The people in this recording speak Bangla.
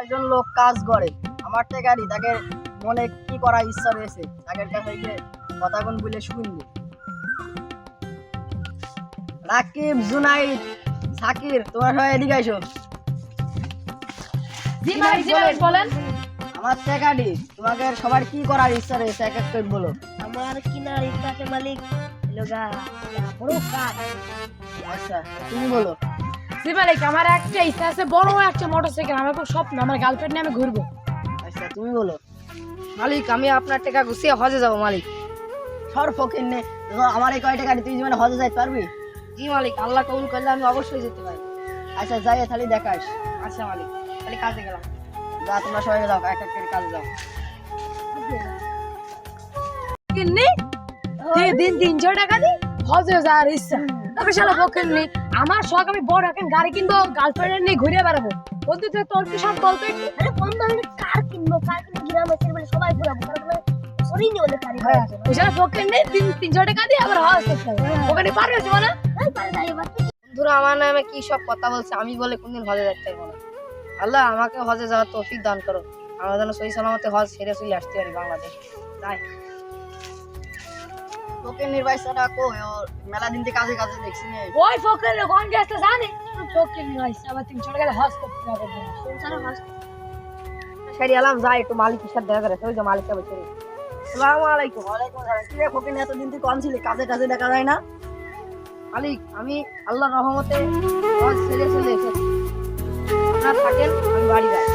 একজন লোক কাজ করে। আমার টেকারি তাকে মনে কি করার ইচ্ছা রয়েছে? তাদের কাছে গিয়ে কথা কোন বলে শুনব। রাকিব জুনাইদ সাকির তোমার সবাই এদিকে আইসো জি মালিক জি মালিক বলেন। আমার তোমাকে সবার কি করার ইচ্ছা রয়েছে? এক এক করে বলো। আমার কিনার ইচ্ছাতে মালিক লোগা বড় কাজ। আচ্ছা তুমি বলো। জি মালিক আমার একটা ইচ্ছা আছে বড় একটা মোটরসাইকেল আমার খুব স্বপ্ন আমার গার্লফ্রেন্ড নিয়ে আমি ঘুরবো। আচ্ছা তুমি বলো। মালিক আমি আপনার টাকা গুছিয়ে হজে যাব মালিক। সর ফকির নে। আমার এই কয় টাকারি তুই জীবনে হজে যাইতে পারবি? জি মালিক আল্লাহ কবুল করলে আমি অবশ্যই যেতে পারি। আচ্ছা যাই তাহলে দেখাস। আচ্ছা মালিক তাহলে কাজে গেলাম। যা তোমরা সবাই যাও এক এক করে কাজে যাও। কিন্নি তুই দিন তিনশো টাকা দি হজে যাওয়ার ইচ্ছা। তবে শালা পক্ষে নেই। আমার শখ আমি বড় এখন গাড়ি কিনবো গার্লফ্রেন্ড নিয়ে ঘুরে বেড়াবো। বলতে তুই তোর কি সব বলতো? আরে বন্ধু আমি কার কিনবো কার কিনবো গ্রামে ছেলে বলে সবাই ঘুরাবো। মানে সরি নি বলে গাড়ি হ্যাঁ। ওই শালা পক্ষে নেই তিন তিনশো টাকা দিয়ে আবার হজ করতে ওখানে পারবে জীবনে বন্ধুরা আমার নামে কি সব কথা বলছে? আমি বলে কোনদিন হজে পারব না। আল্লাহ আমাকে হজে যাওয়ার তৌফিক দান করো। আমরা যেন সহি সালামতে হজ সেরে চলে আসতে পারি বাংলাদেশ। তাই তোকে নির্বাচনটা কো ওর মেলা দিন থেকে কাজে কাজে দেখছি নে। ওই কোন গেছে জানি? আবার তিনশো টাকা দিয়ে হজ করতে হবে সেরি আলাম যাই একটু মালিকের সাথে দেখা করে ওই যে মালিকটা বসে আসসালামু আলাইকুম। ওয়ালাইকুম আসসালাম। কি রে ফকির এতদিন তুই কম ছিলি? কাজে কাজে দেখা যায় না? মালিক আমি আল্লাহর রহমতে সেরে চলে এসেছি। আপনারা থাকেন আমি বাড়ি যাই।